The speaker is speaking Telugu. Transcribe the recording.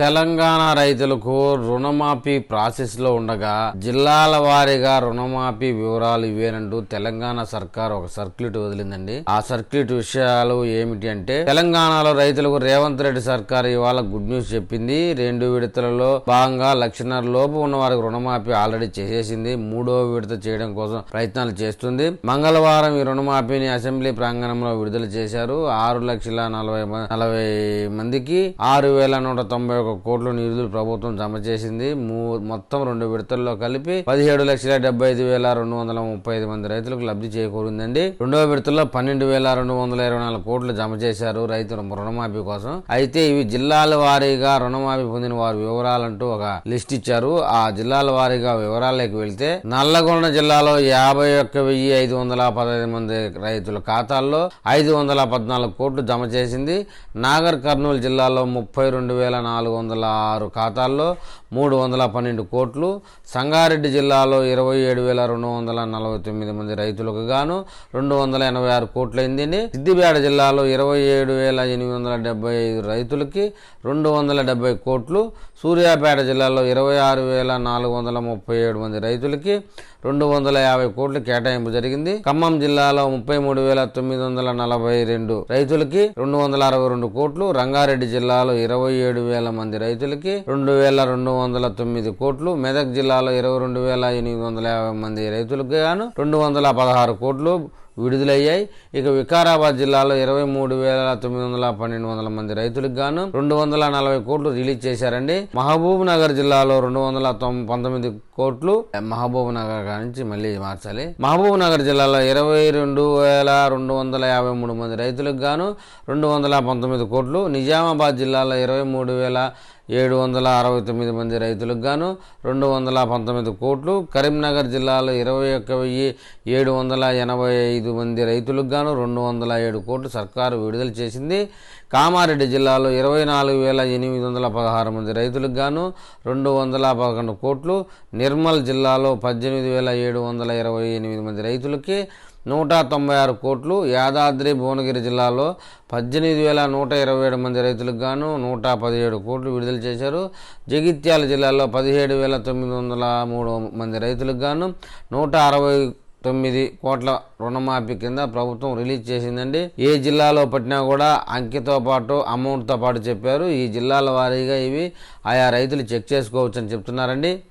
తెలంగాణ రైతులకు రుణమాఫీ ప్రాసెస్లో ఉండగా జిల్లాల వారీగా రుణమాఫీ వివరాలు ఇవేనంటూ తెలంగాణ సర్కార్ ఒక సర్క్యులేట్ వదిలిందండి. ఆ సర్క్యులేట్ విషయాలు ఏమిటి అంటే తెలంగాణలో రైతులకు రేవంత్ రెడ్డి సర్కార్ ఇవాళ గుడ్ న్యూస్ చెప్పింది. రెండు విడతలలో భాగంగా లక్షన్నర లోపు ఉన్న వారికి రుణమాఫీ ఆల్రెడీ చేసేసింది. మూడో విడత చేయడం కోసం ప్రయత్నాలు చేస్తుంది. మంగళవారం ఈ రుణమాఫీని అసెంబ్లీ ప్రాంగణంలో విడుదల చేశారు. ఆరు లక్షల నలభై నలభై మందికి ఆరు వేల నూట తొంభై ఒక కోట్ల నిధులు ప్రభుత్వం జమ చేసింది. మూ- మొత్తం రెండు విడతల్లో కలిపి పదిహేడు లక్షల డెబ్బై ఐదు వేల రెండు వందల ముప్పై ఐదు మంది రైతులకు లబ్ధి చేకూరిందండి. రెండవ విడతల్లో పన్నెండు వేల రెండు వందల ఇరవై నాలుగు కోట్లు జమ చేశారు రైతు రుణమాఫీ కోసం. అయితే ఇవి జిల్లాల వారీగా రుణమాఫీ పొందిన వారి వివరాలంటూ ఒక లిస్ట్ ఇచ్చారు. ఆ జిల్లాల వారీగా వివరాలకి వెళ్తే నల్లగొండ జిల్లాలో యాభై ఒక్క వెయ్యి ఐదు వందల పదహైదు మంది రైతుల ఖాతాల్లో ఐదు వందల పద్నాలుగు కోట్లు జమ చేసింది. నాగర్ కర్నూలు జిల్లాలో ముప్పై రెండు వేల నాలుగు వందల ఆరు ఖాతాల్లో మూడు వందల పన్నెండు కోట్లు. సంగారెడ్డి జిల్లాలో ఇరవై ఏడు వేల రెండు వందల నలభై తొమ్మిది మంది రైతులకు గాను రెండు వందల ఎనభై ఆరు కోట్లు అయింది సిద్దిపేట జిల్లాలో ఇరవై ఏడు వేల ఎనిమిది వందల డెబ్బై ఐదు రైతులకి రెండు వందల డెబ్బై కోట్లు. సూర్యాపేట జిల్లాలో ఇరవై ఆరు వేల నాలుగు వందల ముప్పై ఏడు మంది రైతులకి రెండు వందల యాభై కోట్లు కేటాయింపు జరిగింది. ఖమ్మం జిల్లాలో ముప్పై మూడు వేల తొమ్మిది వందల నలభై రెండు రైతులకి రెండు వందల అరవై రెండు కోట్లు. రంగారెడ్డి జిల్లాలో ఇరవై ఏడు వేల మంది రైతులకి రెండు వేల రెండు వందల తొమ్మిది కోట్లు మెదక్ జిల్లాలో ఇరవై రెండు వేల ఎనిమిది వందల యాభై మంది రైతులకు గాను రెండు వందల పదహారు కోట్లు విడుదలయ్యాయి. ఇక వికారాబాద్ జిల్లాలో ఇరవై మూడు వేల తొమ్మిది వందల పన్నెండు వందల మంది రైతులకు గాను రెండు వందల నలభై కోట్లు రిలీజ్ చేశారండి. మహబూబ్ నగర్ జిల్లాలో రెండు వందల తొం- పంతొమ్మిది కోట్లు. మహబూబ్ నగర్ నుంచి మళ్ళీ మార్చాలి. మహబూబ్ నగర్ జిల్లాలో ఇరవై రెండు వేల రెండు వందల యాభై మూడు మంది రైతులకు గాను రెండు వందల పంతొమ్మిది కోట్లు. నిజామాబాద్ జిల్లాలో ఇరవై మూడు వేల ఏడు వందల అరవై తొమ్మిది మంది రైతులకు గాను రెండు వందల పంతొమ్మిది కోట్లు. కరీంనగర్ జిల్లాలో ఇరవై ఒక్క వెయ్యి ఏడు వందల ఎనభై ఐదు మంది రైతులకు గాను రెండు వందల ఏడు కోట్లు సర్కారు విడుదల చేసింది. కామారెడ్డి జిల్లాలో ఇరవై నాలుగు వేల ఎనిమిది వందల పదహారు మంది రైతులకు గాను రెండు వందల పదకొండు కోట్లు. నిర్మల్ జిల్లాలో పద్దెనిమిది వేల ఏడు వందల ఇరవై ఎనిమిది మంది రైతులకి నూట తొంభై ఆరు కోట్లు యాదాద్రి భువనగిరి జిల్లాలో పద్దెనిమిది వేల నూట ఇరవై ఏడు మంది రైతులకు గాను నూట పదిహేడు కోట్లు విడుదల చేశారు. జగిత్యాల జిల్లాలో పదిహేడు వేల తొమ్మిది వందల మూడు మంది రైతులకు గాను నూట అరవై తొమ్మిది కోట్ల రుణమాఫీ కింద ప్రభుత్వం రిలీజ్ చేసిందండి. ఏ జిల్లాలో పట్టినా కూడా అంకెతో పాటు అమౌంట్తో పాటు చెప్పారు. ఈ జిల్లాల వారీగా ఇవి ఆయా రైతులు చెక్ చేసుకోవచ్చని చెప్తున్నారండి.